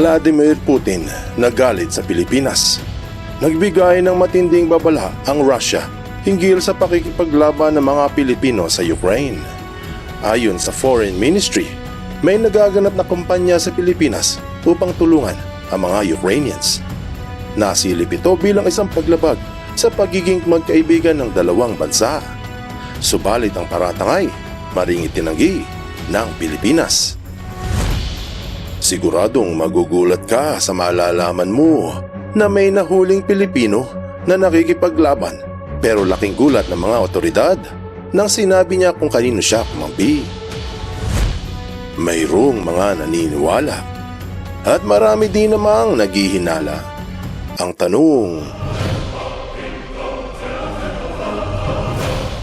Vladimir Putin nagalit sa Pilipinas. Nagbigay ng matinding babala ang Russia hinggil sa pakikipaglaban ng mga Pilipino sa Ukraine. Ayon sa Foreign Ministry, may nagaganap na kumpanya sa Pilipinas upang tulungan ang mga Ukrainians. Nasilip ito bilang isang paglabag sa pagiging magkaibigan ng dalawang bansa. Subalit ang paratangay, maring itinanggi ng Pilipinas. Siguradong magugulat ka sa malalaman mo na may nahuling Pilipino na nakikipaglaban pero laking gulat ng mga otoridad nang sinabi niya kung kanino siya kumampi. Mayroong mga naniniwala at marami din namang naghihinala. Ang tanong,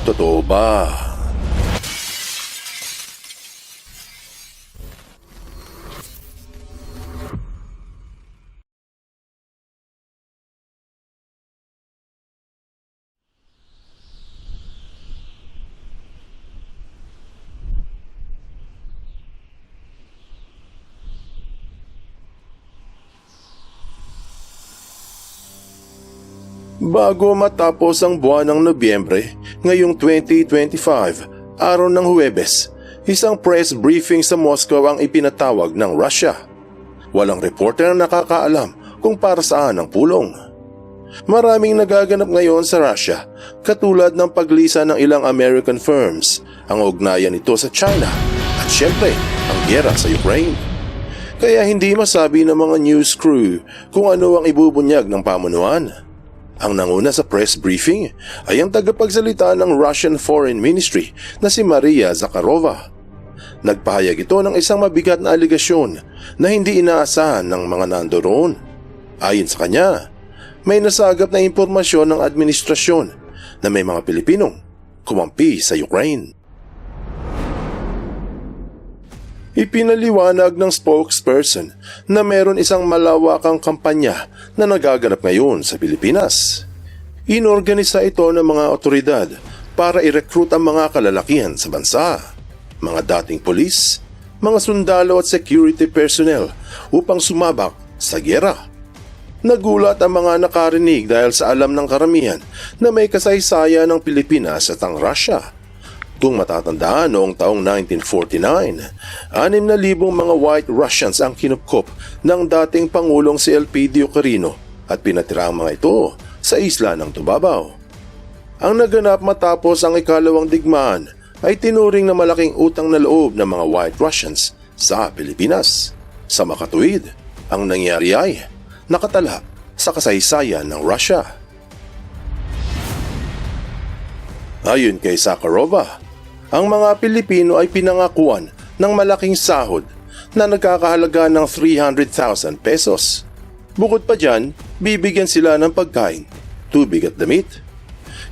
Totoo ba? Bago matapos ang buwan ng Nobyembre, ngayong 2025, araw ng Huwebes, isang press briefing sa Moscow ang ipinatawag ng Russia. Walang reporter na nakakaalam kung para saan ang pulong. Maraming nagaganap ngayon sa Russia, katulad ng paglisa ng ilang American firms, ang ugnayan nito sa China, at syempre, ang gyera sa Ukraine. Kaya hindi masabi ng mga news crew kung ano ang ibubunyag ng pamunuan. Ang nanguna sa press briefing ay ang tagapagsalita ng Russian Foreign Ministry na si Maria Zakharova. Nagpahayag ito ng isang mabigat na aligasyon na hindi inaasahan ng mga nandoon. Ayon sa kanya, may nasagap na impormasyon ng administrasyon na may mga Pilipinong kumampi sa Ukraine. Ipinaliwanag ng spokesperson na meron isang malawakang kampanya na nagaganap ngayon sa Pilipinas. Inorganisa ito ng mga otoridad para i-recruit ang mga kalalakihan sa bansa, mga dating polis, mga sundalo at security personnel upang sumabak sa gyera. Nagulat ang mga nakarinig dahil sa alam ng karamihan na may kasaysayan ng Pilipinas at ang Russia. Kung matatandaan noong taong 1949, 6,000 mga White Russians ang kinupkop ng dating Pangulong si Elpidio Carino at pinatira ang mga ito sa isla ng Tubabaw. Ang naganap matapos ang ikalawang digmaan ay tinuring na malaking utang na loob ng mga White Russians sa Pilipinas. Sa makatuwid, ang nangyari ay nakatala sa kasaysayan ng Russia. Ayon kay Sakharova, ang mga Pilipino ay pinangakuan ng malaking sahod na nagkakahalaga ng 300,000 pesos. Bukod pa dyan, bibigyan sila ng pagkain, tubig at damit.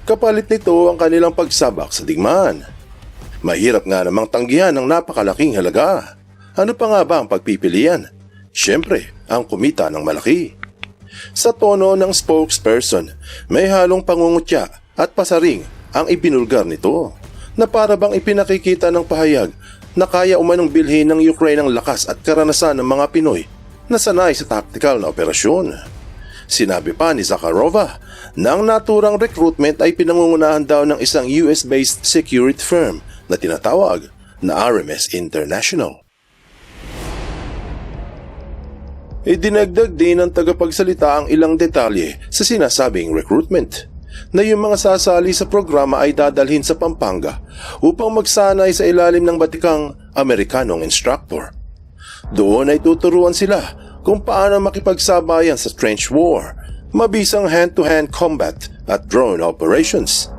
Kapalit nito ang kanilang pagsabak sa digmaan. Mahirap nga namang tanggihan ng napakalaking halaga. Ano pa nga ba ang pagpipilian? Siyempre, ang kumita ng malaki. Sa tono ng spokesperson, may halong pangungutya at pasaring ang ibinulgar nito na para bang ipinakikita ng pahayag na kaya umanong bilhin ng Ukraine ang lakas at karanasan ng mga Pinoy na sanay sa tactical na operasyon. Sinabi pa ni Zakharova na ang naturang recruitment ay pinangungunahan daw ng isang US-based security firm na tinatawag na RMS International. Idinagdag din ng tagapagsalita ang ilang detalye sa sinasabing recruitment na yung mga sasali sa programa ay dadalhin sa Pampanga upang magsanay sa ilalim ng batikang Amerikanong instructor. Doon ay tuturuan sila kung paano makipagsabayan sa trench war, mabisang hand-to-hand combat at drone operations.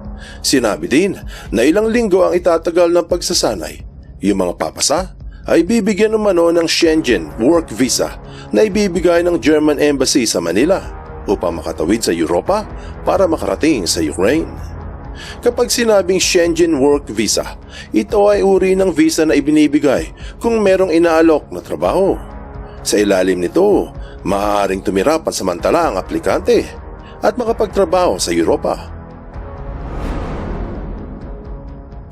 Sinabi din na ilang linggo ang itatagal ng pagsasanay. Yung mga papasa ay bibigyan umano ng Schengen Work Visa na ibibigay ng German Embassy sa Manila upang makatawid sa Europa para makarating sa Ukraine. Kapag sinabing Schengen Work Visa, ito ay uri ng visa na ibinibigay kung merong inaalok na trabaho. Sa ilalim nito, maaaring tumira pansamantala ang aplikante at makapagtrabaho sa Europa.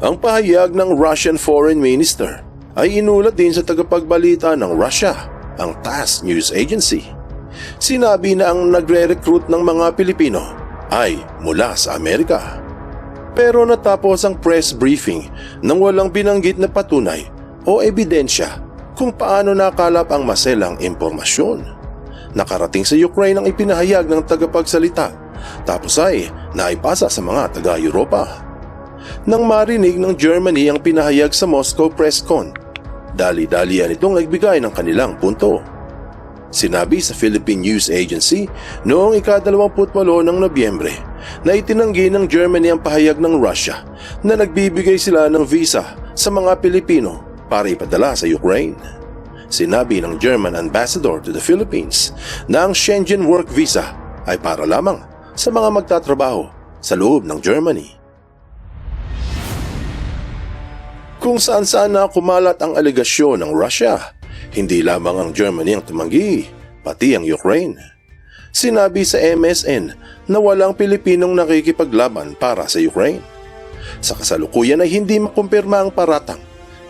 Ang pahayag ng Russian Foreign Minister ay inulat din sa tagapagbalita ng Russia ang TASS News Agency. Sinabi na ang nagre-recruit ng mga Pilipino ay mula sa Amerika. Pero natapos ang press briefing nang walang binanggit na patunay o ebidensya kung paano nakalap ang maselang impormasyon. Nakarating sa Ukraine ang ipinahayag ng tagapagsalita tapos ay naipasa sa mga taga-Europa. Nang marinig ng Germany ang pinahayag sa Moscow Press Con, dali-dalian itong nagbigay ng kanilang punto. Sinabi sa Philippine News Agency noong ika-28 ng Nobyembre na itinanggi ng Germany ang pahayag ng Russia na nagbibigay sila ng visa sa mga Pilipino para ipadala sa Ukraine. Sinabi ng German Ambassador to the Philippines na ang Schengen Work Visa ay para lamang sa mga magtatrabaho sa loob ng Germany. Kung saan-saan na kumalat ang alegasyon ng Russia, hindi lamang ang Germany ang tumanggi, pati ang Ukraine. Sinabi sa MSN na walang Pilipinong nakikipaglaban para sa Ukraine. Sa kasalukuyan ay hindi makumpirma ang paratang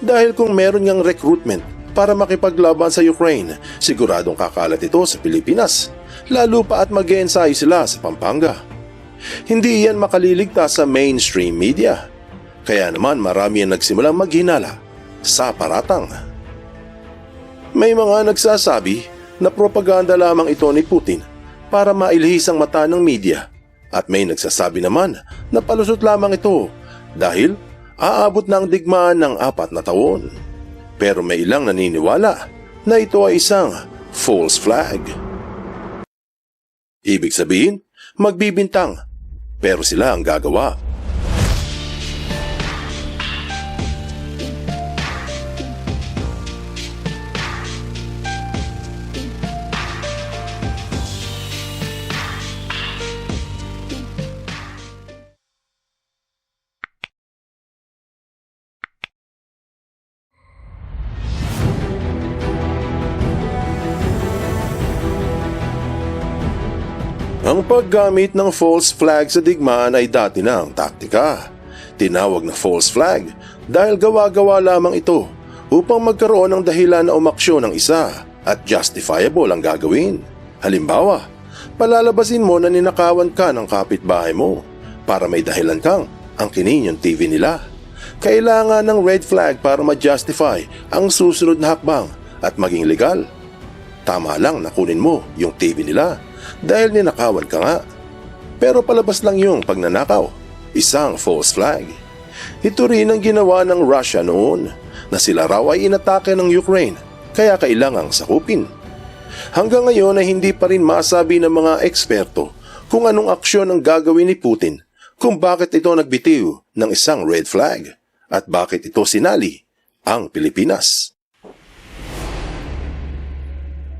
dahil kung meron ngang recruitment para makipaglaban sa Ukraine, siguradong kakalat ito sa Pilipinas, lalo pa at mag sila sa Pampanga. Hindi yan makaliligtas sa mainstream media. Kaya naman marami ang nagsimulang maghinala sa paratang. May mga nagsasabi na propaganda lamang ito ni Putin para mailhis ang mata ng media at may nagsasabi naman na palusot lamang ito dahil aabot ang digmaan ng apat na taon. Pero may ilang naniniwala na ito ay isang false flag. Ibig sabihin, magbibintang pero sila ang gagawa. Paggamit ng false flag sa digmaan ay dati na ang taktika. Tinawag na false flag dahil gawa-gawa lamang ito upang magkaroon ng dahilan na umaksyon ng isa at justifiable ang gagawin. Halimbawa, palalabasin mo na ninakawan ka ng kapitbahay mo para may dahilan kang ang yung TV nila. Kailangan ng red flag para ma-justify ang susunod na hakbang at maging legal. Tama lang na mo yung TV nila dahil ninakawan ka nga. Pero palabas lang yung pagnanakaw, isang false flag. Ito rin ang ginawa ng Russia noon na sila raw ay inatake ng Ukraine kaya kailangang sakupin. Hanggang ngayon ay hindi pa rin masabi ng mga eksperto kung anong aksyon ang gagawin ni Putin kung bakit ito nagbitiw ng isang red flag at bakit ito sinali ang Pilipinas.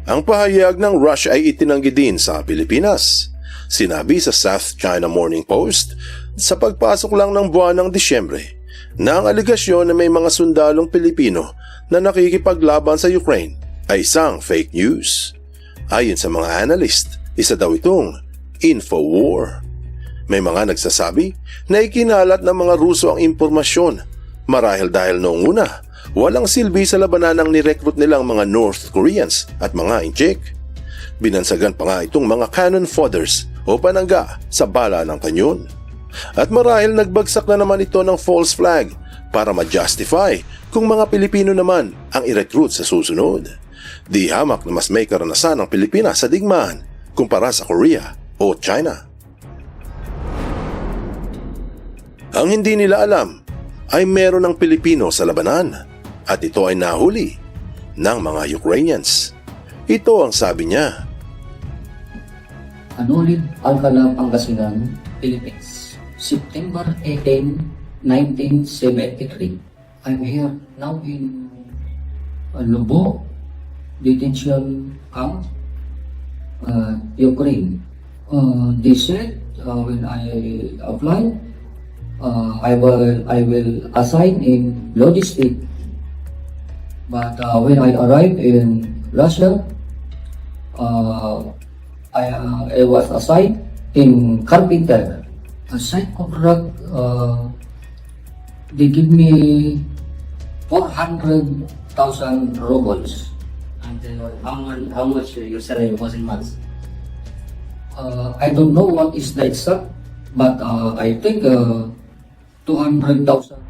Ang pahayag ng Russia ay itinanggi din sa Pilipinas. Sinabi sa South China Morning Post sa pagpasok lang ng buwan ng Disyembre na ang aligasyon na may mga sundalong Pilipino na nakikipaglaban sa Ukraine ay isang fake news. Ayon sa mga analyst, isa daw itong info war. May mga nagsasabi na ikinalat ng mga Ruso ang impormasyon marahil dahil noong una walang silbi sa labanan ng nirecruit nilang mga North Koreans at mga Inchik. Binansagan pa nga itong mga cannon fodders o panangga sa bala ng kanyon. At marahil nagbagsak na naman ito ng false flag para ma-justify kung mga Pilipino naman ang i-recruit sa susunod. Di hamak na mas may karanasan ang Pilipinas sa digmaan kumpara sa Korea o China. Ang hindi nila alam ay meron ng Pilipino sa labanan at ito ay nahuli ng mga Ukrainians. Ito ang sabi niya. Anulid, Alcala, Pangasinan, Philippines. September 18, 1973. I'm here now in uh, Lubo Detention Camp, uh, Ukraine. Uh, they said uh, when I applied, uh, I will I will assign in logistic. But uh, when I arrived in Russia, uh, I, uh, I was assigned in carpenter. A site contract, uh, they give me 400,000 rubles. And uh, how, much, how much your salary was in months? Uh, I don't know what is the exact, but uh, I think uh, 200,000.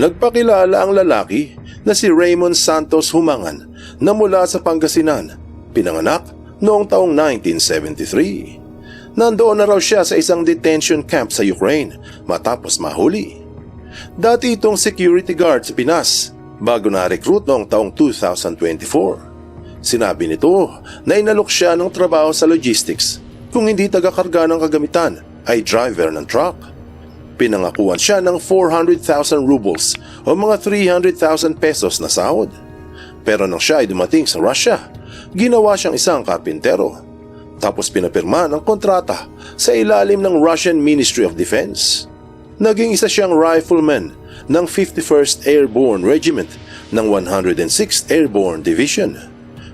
Nagpakilala ang lalaki na si Raymond Santos Humangan na mula sa Pangasinan, pinanganak noong taong 1973. Nandoon na raw siya sa isang detention camp sa Ukraine matapos mahuli. Dati itong security guard sa Pinas bago na-recruit noong taong 2024. Sinabi nito na inalok siya ng trabaho sa logistics kung hindi tagakarga ng kagamitan ay driver ng truck pinangakuan siya ng 400,000 rubles o mga 300,000 pesos na sahod. Pero nang siya ay dumating sa Russia, ginawa siyang isang karpintero. Tapos pinapirma ng kontrata sa ilalim ng Russian Ministry of Defense. Naging isa siyang rifleman ng 51st Airborne Regiment ng 106th Airborne Division.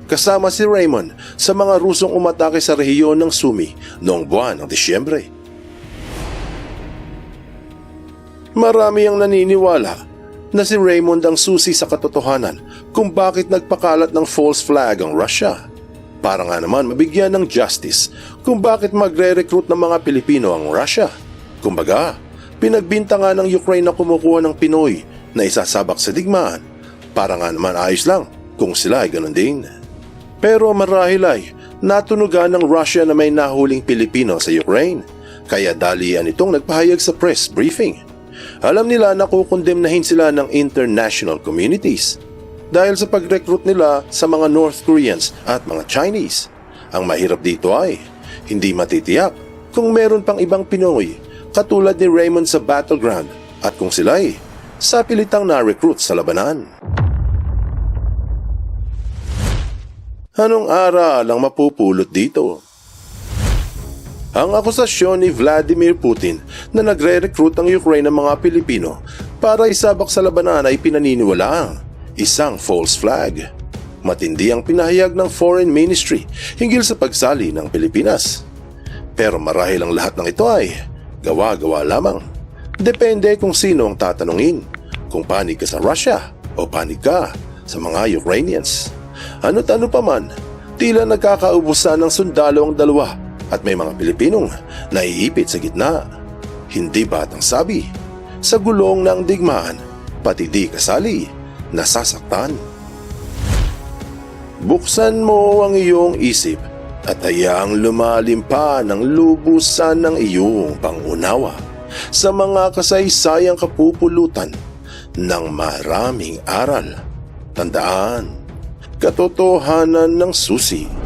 Kasama si Raymond sa mga Rusong umatake sa rehiyon ng Sumi noong buwan ng Disyembre. Marami ang naniniwala na si Raymond ang susi sa katotohanan kung bakit nagpakalat ng false flag ang Russia. Para nga naman mabigyan ng justice kung bakit magre-recruit ng mga Pilipino ang Russia. Kumbaga, pinagbinta nga ng Ukraine na kumukuha ng Pinoy na isasabak sa digmaan. Para nga naman ayos lang kung sila ay ganun din. Pero marahil ay natunugan ng Russia na may nahuling Pilipino sa Ukraine. Kaya dalian itong nagpahayag sa press briefing. Alam nila na kukondemnahin sila ng international communities dahil sa pag-recruit nila sa mga North Koreans at mga Chinese. Ang mahirap dito ay hindi matitiyak kung meron pang ibang Pinoy katulad ni Raymond sa battleground at kung sila ay sa pilitang na-recruit sa labanan. Anong aral ang mapupulot dito? Ang akusasyon ni Vladimir Putin na nagre-recruit ang Ukraine ng mga Pilipino para isabak sa labanan ay pinaniniwalaang isang false flag. Matindi ang pinahayag ng Foreign Ministry hinggil sa pagsali ng Pilipinas. Pero marahil ang lahat ng ito ay gawa-gawa lamang. Depende kung sino ang tatanungin, kung panig ka sa Russia o panig ka sa mga Ukrainians. Ano't ano pa man, tila nagkakaubusan ng sundalo ang dalawa at may mga Pilipinong naiipit sa gitna. Hindi batang sabi, sa gulong ng digmaan, pati di kasali, nasasaktan. Buksan mo ang iyong isip at hayaang lumalim pa ng lubusan ng iyong pangunawa sa mga kasaysayang kapupulutan ng maraming aral. Tandaan, katotohanan ng susi